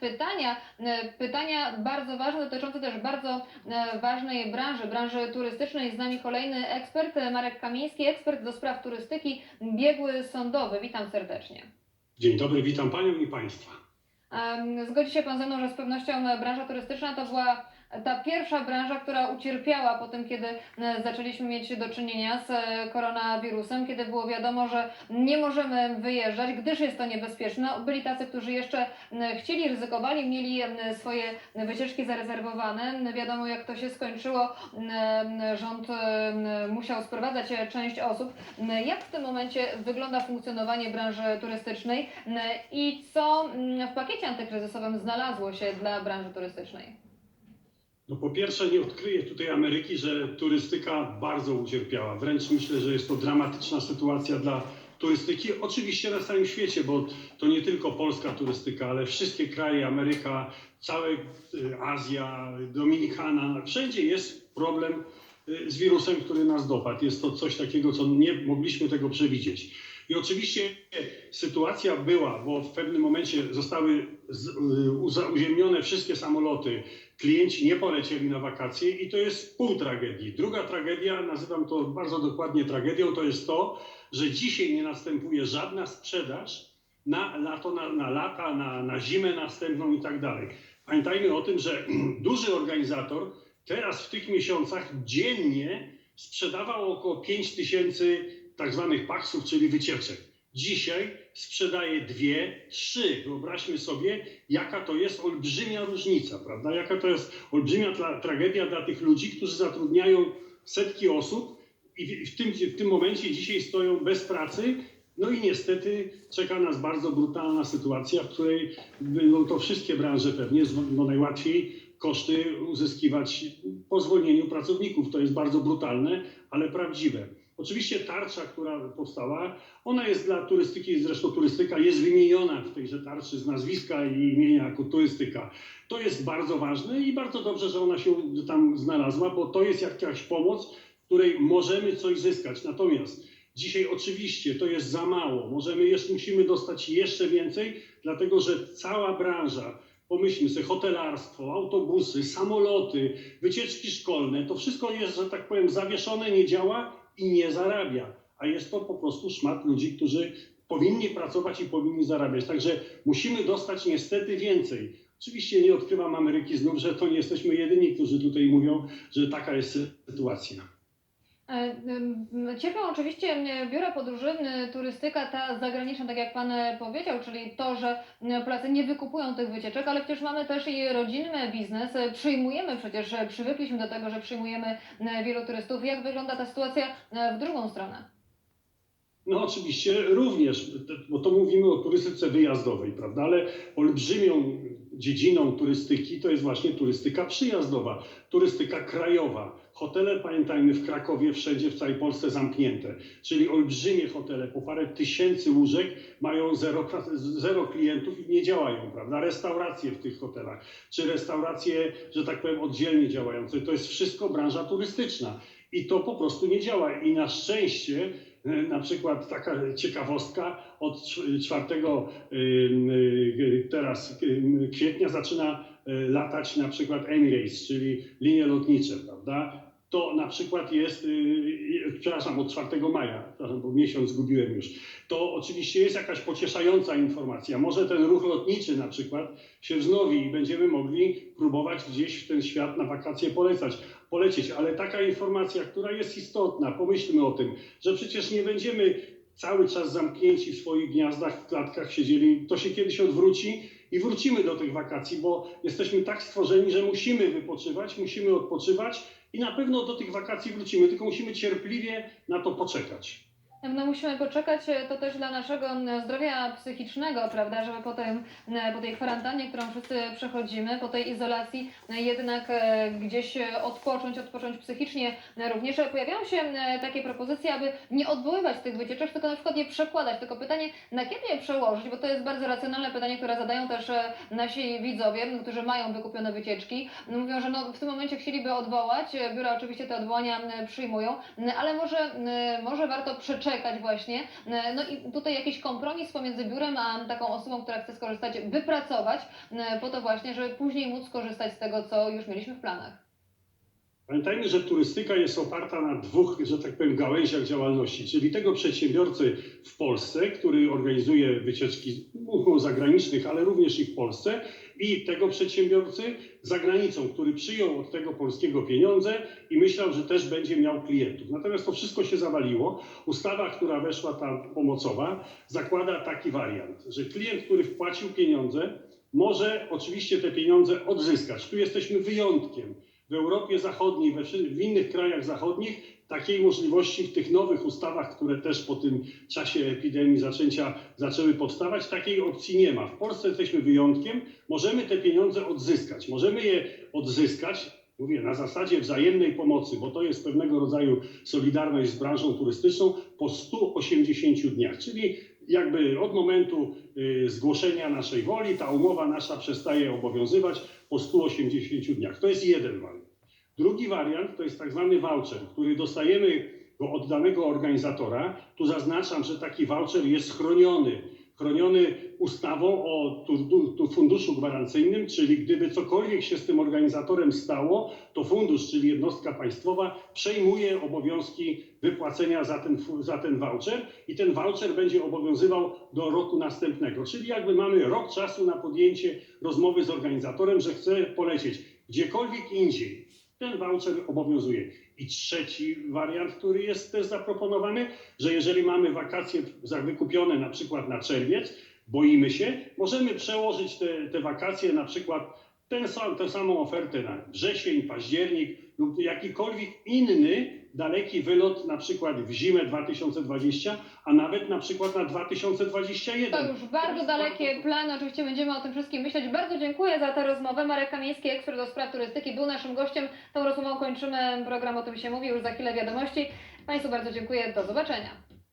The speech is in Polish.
pytania, e, pytania bardzo ważne, dotyczące też bardzo e, ważnej branży, branży turystycznej. Z nami kolejny ekspert, e, Marek Kamiński, ekspert do spraw turystyki, biegły sądowy. Witam serdecznie. Dzień dobry, witam Panią i Państwa. Zgodzi się Pan ze mną, że z pewnością branża turystyczna to była ta pierwsza branża, która ucierpiała po tym, kiedy e, zaczęliśmy mieć do czynienia z e, koronawirusem, kiedy było wiadomo, że nie możemy wyjeżdżać, gdyż jest to niebezpieczne. Byli tacy, którzy jeszcze chcieli, ryzykowali, mieli swoje wycieczki zarezerwowane. Wiadomo, jak to się skończyło. Rząd e, musiał sprowadzać część osób. Jak w tym momencie wygląda funkcjonowanie branży turystycznej i co w pakiecie antykryzysowym znalazło się dla branży turystycznej? No po pierwsze nie odkryję tutaj Ameryki, że turystyka bardzo ucierpiała. Wręcz myślę, że jest to dramatyczna sytuacja dla turystyki. Oczywiście na całym świecie, bo to nie tylko polska turystyka, ale wszystkie kraje, Ameryka, cała y, Azja, Dominikana, wszędzie jest problem y, z wirusem, który nas dopadł. Jest to coś takiego, co nie mogliśmy tego przewidzieć. I oczywiście sytuacja była, bo w pewnym momencie zostały y, uziemnione wszystkie samoloty, klienci nie polecieli na wakacje i to jest pół tragedii. Druga tragedia, nazywam to bardzo dokładnie tragedią, to jest to, że dzisiaj nie następuje żadna sprzedaż na lato, na, na lata, na, na zimę następną i tak dalej. Pamiętajmy o tym, że duży organizator teraz w tych miesiącach dziennie sprzedawał około 5 tysięcy tak zwanych paksów, czyli wycieczek. Dzisiaj sprzedaje dwie, trzy. Wyobraźmy sobie, jaka to jest olbrzymia różnica, prawda? Jaka to jest olbrzymia tra tragedia dla tych ludzi, którzy zatrudniają setki osób i w, tym, w tym momencie dzisiaj stoją bez pracy. No i niestety czeka nas bardzo brutalna sytuacja, w której będą to wszystkie branże pewnie, no najłatwiej koszty uzyskiwać po zwolnieniu pracowników. To jest bardzo brutalne, ale prawdziwe. Oczywiście tarcza, która powstała, ona jest dla turystyki, zresztą turystyka jest wymieniona w tejże tarczy z nazwiska i imienia jako turystyka. To jest bardzo ważne i bardzo dobrze, że ona się tam znalazła, bo to jest jakaś pomoc, której możemy coś zyskać. Natomiast dzisiaj oczywiście to jest za mało. Możemy jeszcze, musimy dostać jeszcze więcej, dlatego że cała branża, pomyślmy sobie, hotelarstwo, autobusy, samoloty, wycieczki szkolne, to wszystko jest, że tak powiem, zawieszone, nie działa i nie zarabia. A jest to po prostu szmat ludzi, którzy powinni pracować i powinni zarabiać. Także musimy dostać niestety więcej. Oczywiście nie odkrywam Ameryki znów, że to nie jesteśmy jedyni, którzy tutaj mówią, że taka jest sytuacja. E, Cierpią oczywiście biura podróży, turystyka ta zagraniczna, tak jak Pan powiedział, czyli to, że Polacy nie wykupują tych wycieczek, ale przecież mamy też i rodzinny biznes. E, Przyjmujemy przecież, e, przywykliśmy do tego, że przyjmujemy wielu turystów. Jak wygląda ta sytuacja w drugą stronę? No oczywiście również, bo to mówimy o turystyce wyjazdowej, prawda? Ale olbrzymią dziedziną turystyki to jest właśnie turystyka przyjazdowa, turystyka krajowa. Hotele, pamiętajmy, w Krakowie, wszędzie w całej Polsce zamknięte, czyli olbrzymie hotele, po parę tysięcy łóżek, mają zero, zero klientów i nie działają, prawda? Restauracje w tych hotelach, czy restauracje, że tak powiem, oddzielnie działające, to jest wszystko branża turystyczna i to po prostu nie działa. I na szczęście Na przykład taka ciekawostka, od cz- 4 ym, y, teraz kwietnia zaczyna y, latać na przykład Emirates, czyli linie lotnicze, prawda? To na przykład jest, y, y, przepraszam, od 4 maja, bo miesiąc zgubiłem już. To oczywiście jest jakaś pocieszająca informacja. Może ten ruch lotniczy na przykład się wznowi i będziemy mogli próbować gdzieś w ten świat na wakacje polecać, polecieć. Ale taka informacja, która jest istotna, pomyślmy o tym, że przecież nie będziemy cały czas zamknięci w swoich gniazdach, w klatkach siedzieli. To się kiedyś odwróci i wrócimy do tych wakacji, bo jesteśmy tak stworzeni, że musimy wypoczywać, musimy odpoczywać i na pewno do tych wakacji wrócimy, tylko musimy cierpliwie na to poczekać. No musimy poczekać, e, to też dla naszego zdrowia psychicznego, prawda, żeby po, tym, m, po tej kwarantannie, którą wszyscy przechodzimy, po tej izolacji e, jednak e, gdzieś odpocząć, odpocząć psychicznie również. Pojawiają się takie propozycje, aby nie odwoływać tych wycieczek, tylko na przykład je przekładać. Tylko pytanie, na kiedy je przełożyć, bo to jest bardzo racjonalne pytanie, które zadają też nasi widzowie, którzy mają wykupione wycieczki. Mówią, że no, w tym momencie chcieliby odwołać, biura oczywiście te odwołania przyjmują, ale może, może warto przeczekać poczekać właśnie. E, No i tutaj jakiś kompromis pomiędzy biurem a taką osobą, która chce skorzystać, wypracować e, po to właśnie, żeby później móc skorzystać z tego, co już mieliśmy w planach. Pamiętajmy, że turystyka jest oparta na dwóch, że tak powiem, gałęziach działalności, czyli tego przedsiębiorcy w Polsce, który organizuje wycieczki zagranicznych, ale również i w Polsce, i tego przedsiębiorcy za granicą, który przyjął od tego polskiego pieniądze i myślał, że też będzie miał klientów. Natomiast to wszystko się zawaliło. Ustawa, która weszła ta pomocowa, zakłada taki wariant, że klient, który wpłacił pieniądze, może oczywiście te pieniądze odzyskać. Tu jesteśmy wyjątkiem. W Europie Zachodniej, w innych krajach zachodnich takiej możliwości w tych nowych ustawach, które też po tym czasie epidemii zaczęcia zaczęły powstawać, takiej opcji nie ma. W Polsce jesteśmy wyjątkiem. Możemy te pieniądze odzyskać. Możemy je odzyskać, mówię, na zasadzie wzajemnej pomocy, bo to jest pewnego rodzaju solidarność z branżą turystyczną po 180 dniach, czyli jakby od momentu y, zgłoszenia naszej woli ta umowa nasza przestaje obowiązywać po 180 dniach. To jest jeden wariant. Drugi wariant to jest tak zwany voucher, który dostajemy od danego organizatora. Tu zaznaczam, że taki voucher jest chroniony. Chroniony ustawą o funduszu gwarancyjnym, czyli gdyby cokolwiek się z tym organizatorem stało, to fundusz, czyli jednostka państwowa, przejmuje obowiązki wypłacenia za ten, za ten voucher i ten voucher będzie obowiązywał do roku następnego. Czyli jakby mamy rok czasu na podjęcie rozmowy z organizatorem, że chce polecieć gdziekolwiek indziej. Ten voucher obowiązuje. I trzeci wariant, który jest też zaproponowany, że jeżeli mamy wakacje wykupione na przykład na czerwiec, boimy się, możemy przełożyć te, te wakacje na przykład ten sam, tę samą ofertę na wrzesień, październik lub jakikolwiek inny daleki wylot, na przykład w zimę 2020, a nawet na przykład na 2021. To już bardzo dalekie plany, oczywiście będziemy o tym wszystkim myśleć. Bardzo dziękuję za tę rozmowę. Marek Kamiński, ekspert do spraw turystyki, był naszym gościem. Tą rozmową kończymy program, o tym się mówi, już za chwilę wiadomości. Państwu bardzo dziękuję, do zobaczenia.